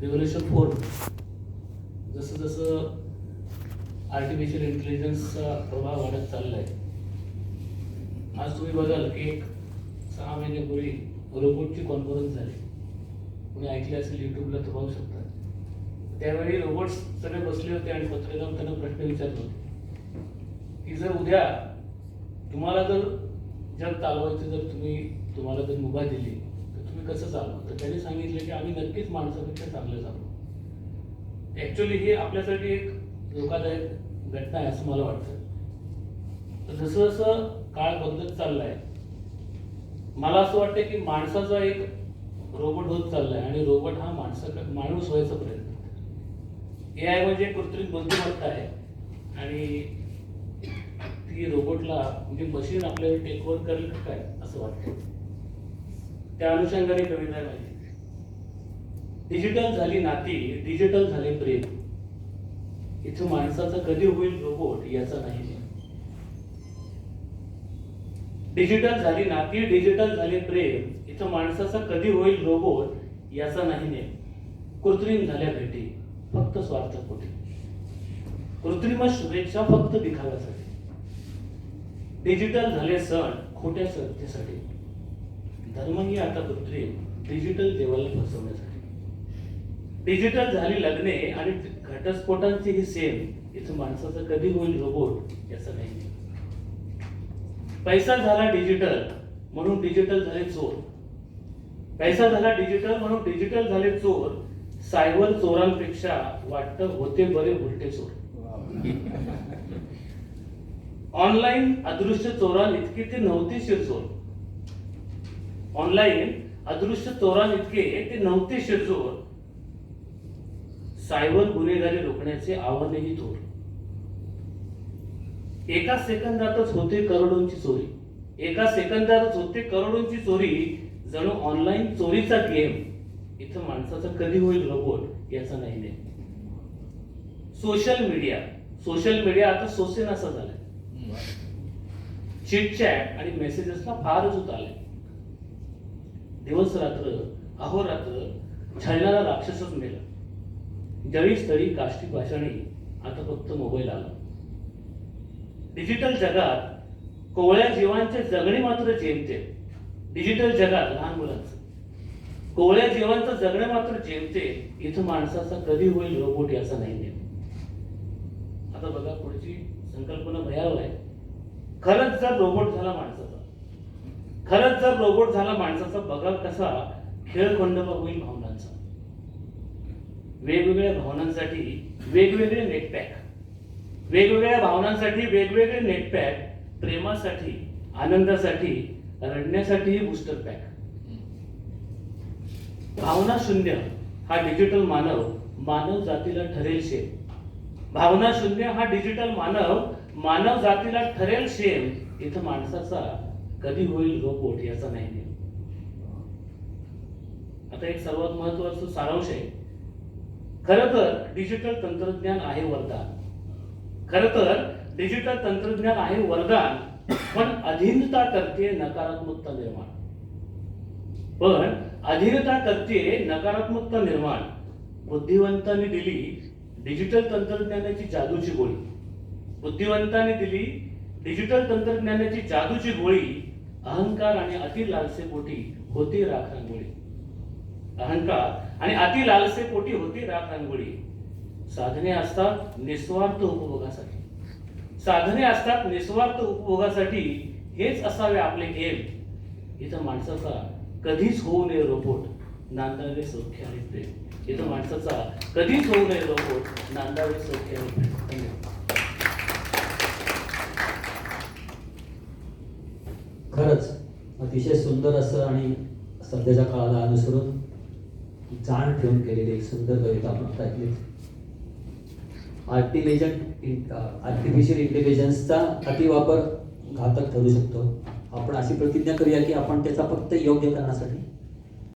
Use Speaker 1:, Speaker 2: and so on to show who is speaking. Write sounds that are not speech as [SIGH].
Speaker 1: Revolution four जसं जसं artificial इंटेलिजन्सचा प्रभाव वाढत चाललाय आज तुम्ही बघाल की एक सहा महिन्यापूर्वी रोबोटची कॉन्फरन्स झाली. तुम्ही ऐकले असेल यूट्यूबला तर पाहू शकता. त्यावेळी रोबोट्स सगळे बसले होते आणि पत्रकार त्यांना प्रश्न विचारले होते. की जर उद्या तुम्हाला जर जग चालवायचं जर तुम्ही तुम्हाला जर मुभा दिली तुम्ही कसं चालवा तर त्यांनी सांगितलं की आम्ही नक्कीच माणसापेक्षा चांगलं चालवू ॲक्च्युली हे आपल्यासाठी एक धोकादायक घटना आहे असं मला वाटतं. तर जसं जसं काळ बदलत चाललाय मला असं वाटतं की माणसाचा एक रोबोट होत चाललाय आणि रोबोट हा माणसा माणूस व्हायचा प्रयत्न ए आय म्हणजे कृत्रिम बुद्धिमत्ता आहे आणि ती रोबोटला म्हणजे मशीन आपल्याला टेक करेल काय असं वाटतं त्या अनुषंगाने कविता झाली डिजिटल झाली नाती डिजिटल झाले प्रेम. इथं माणसाचा कधी होईल रोबोट याचा नाही डिजिटल झाली नाती डिजिटल झाले प्रेम. इथं माणसाचा कधी होईल रोबोट याचा नाही नेम कृत्रिम झाल्या भेटी फक्त स्वार्थ कुठे कृत्रिम शुभेच्छा फक्त दिखाव्यासाठी. डिजिटल झाले सण खोट्या श्रद्धेसाठी धर्मही आता कृत्रिम डिजिटल लेवलला फसवण्यासाठी. डिजिटल झाली लग्ने आणि घटस्फोटांची ही सेम इथं माणसाचं कधी होईल रोबोट याचं नाही. पैसा झाला डिजिटल म्हणून डिजिटल झाले चोर. पैसा झाला डिजिटल म्हणून डिजिटल झाले चोर. सायबर चोरांपेक्षा वाटतं होते बरे उलटे चोर. [LAUGHS] ऑनलाईन अदृश्य चोरान इतकी ते नव्हते शिरचोर. ऑनलाईन अदृश्य चोरान इतके ते नव्हते शिरचोर सायबर गुन्हेगारी रोखण्याचे आव्हानही थोर. एका सेकंदातच होते करोडोंची चोरी. एका सेकंदातच होते करोडोंची चोरी. जणू ऑनलाईन चोरीचा गेम इथं माणसाचा कधी होईल रोबोट याचा नाही नेम सोशल मीडिया सोशल मीडिया आता सोसेन असं झालंय चिट चॅट आणि मेसेजेसला फारच होत आलंय. दिवस रात्र अहोरात्र छळणारा राक्षसच मेला. जळी स्थळी काष्टी भाषणी आता फक्त मोबाईल आला. डिजिटल जगात कोवळ्या जीवांचे जगणे मात्र जेमते डिजिटल जगात लहान मुलांचं. कोवळ्या जीवांचं जगणे मात्र जेमते इथं माणसाचा कधी होईल रोबोट याचा नाही नेम. आता बघा पुढची संकल्पना भयाव आहे. खरंच जर रोबोट झाला माणसाचा खरंच जर रोबोट झाला माणसाचा बघा कसा खेळखंडोबा होईल भावनांचा. वेगवेगळ्या भावनांसाठी वेगवेगळे नेटपॅक वेगवेगळ्या भावनांसाठी वेगवेगळे नेटपॅक प्रेमासाठी आनंदासाठी रडण्यासाठीही बूस्टर पॅक भावना शून्य हा डिजिटल मानव मानव जातीला ठरेल शेम भावना शून्य हा डिजिटल मानव मानव जातीला ठरेल शेम इथं माणसाचा कधी होईल रोबोट याचा नाही नियम. आता एक सर्वात महत्वाचं सारांश आहे. खर तर डिजिटल तंत्रज्ञान आहे वरदान. खर तर डिजिटल तंत्रज्ञान आहे वरदान पण अधीनता करते नकारात्मकता निर्माण. पण अधीनता करते नकारात्मकता निर्माण. बुद्धिवंतांनी दिली डिजिटल तंत्रज्ञानाची जादूची गोळी. बुद्धिवंतांनी दिली डिजिटल तंत्रज्ञानाची जादूची गोळी अहंकार आणि अति लालसेपोटी होती राख रांगोळी. अहंकार आणि अति लालसेपोटी होती राख रांगोळी. साधने असतात निस्वार्थ उपभोगासाठी. साधने असतात निस्वार्थ उपभोगासाठी हेच असावे आपले एम इथं माणसाचा कधीच होऊ नये रोबोट नांदावे सौख्य आणि प्रेम. इथं माणसाचा कधीच होऊ नये रोबोट नांदावे सौख्य आणि प्रेम धन्यवाद
Speaker 2: खरंच अतिशय सुंदर असं आणि सध्याच्या काळाला अनुसरून जाण ठेवून केलेली एक सुंदर कविता आपण ऐकली. आर्टिलिजंट आर्टिफिशियल इंटेलिजन्सचा अतिवापर घातक ठरू शकतो. आपण अशी प्रतिज्ञा करूया की आपण त्याचा फक्त योग्य करण्यासाठी